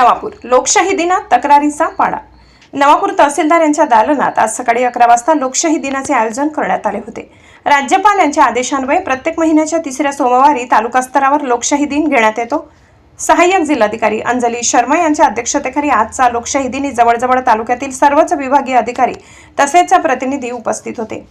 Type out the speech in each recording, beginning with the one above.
नवापूर. लोकशाही दिनात तक्रारीचा पाडा. नवापूर तहसीलदार यांच्या दालनात आज सकाळी अकरा वाजता लोकशाही दिनाचे आयोजन करण्यात आले होते. राज्यपाल यांच्या आदेशान्वये प्रत्येक महिन्याच्या तिसऱ्या सोमवारी तालुका स्तरावर लोकशाही दिन घेण्यात येतो. सहाय्यक जिल्हाधिकारी अंजली शर्मा यांच्या अध्यक्षतेखाली आजचा लोकशाही दिनी जवळजवळ तालुक्यातील सर्वच विभागीय अधिकारी तसेच प्रतिनिधी उपस्थित होते.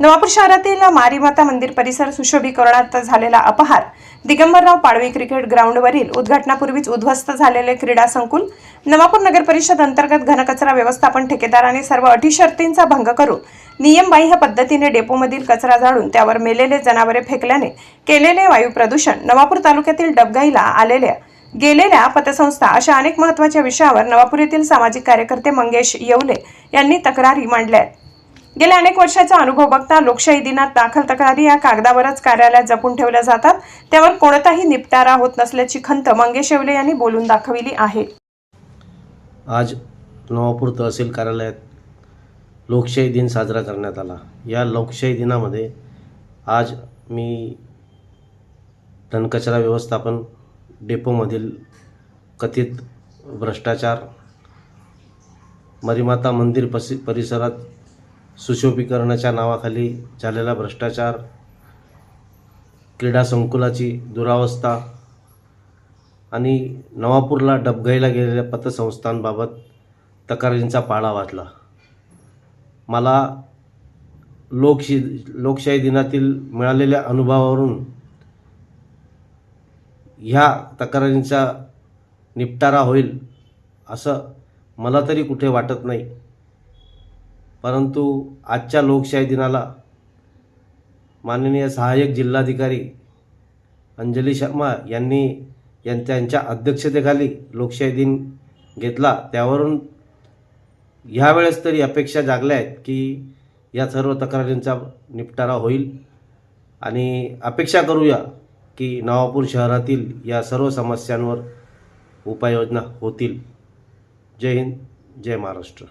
नवापूर शहरातील मारीमाता मंदिर परिसर सुशोभीकरणात झालेला अपहार दिगंबरराव पाडवी क्रिकेट ग्राउंडवरील उद्घाटनापूर्वीच उद्ध्वस्त झालेले क्रीडा संकुल नवापूर नगर परिषद अंतर्गत घनकचरा व्यवस्थापन ठेकेदाराने सर्व अटी शर्तींचा भंग करून नियमबाह्य पद्धतीने डेपोमधील कचरा जाळून त्यावर मेलेले जनावरे फेकल्याने केलेले वायू प्रदूषण नवापूर तालुक्यातील डबगाईला आलेल्या गेलेल्या पतसंस्था अशा अनेक महत्त्वाच्या विषयावर नवापूर येथील सामाजिक कार्यकर्ते मंगेश येवले यांनी तक्रारी मांडल्या आहेत गेल्या अनेक वर्षाचा अनुभव बघता लोकशाही दिनात दाखल तक्रारी या कागदावरच कार्यालयात जपून ठेवल्या जातात. त्यावर कोणताही निपटारा होत नसल्याची खंत मंगेश येवले यांनी बोलून दाखविली आहे. आज नवापूर तहसील कार्यालयात लोकशाही दिन साजरा करण्यात आला. या लोकशाही दिनामध्ये आज मी धनकचरा व्यवस्थापन डेपोमधील कथित भ्रष्टाचार मरीमाता मंदिर पसि परिसरात सुशोभीकरणाच्या नावाखाली झालेला भ्रष्टाचार क्रीडा संकुलाची दुरावस्था आणि नवापूरला डबघाईला गेलेल्या पतसंस्थांबाबत तक्रारींचा पाळा वाचला. मला लोकशी लोकशाही दिनातील मिळालेल्या अनुभवावरून ह्या तक्रारींचा निपटारा होईल असं मला तरी कुठे वाटत नाही. परंतु आजच्या लोकशाही दिनाला माननीय सहाय्यक जिल्हाधिकारी अंजली शर्मा यांनी यां त्यांच्या अध्यक्षतेखाली लोकशाही दिन घेतला. त्यावरून ह्यावेळेस तरी अपेक्षा जागल्या आहेत की या सर्व तक्रारींचा निपटारा होईल. आणि अपेक्षा करूया की नवापूर शहरातील या सर्व समस्यांवर उपाययोजना होतील. जय हिंद जय महाराष्ट्र.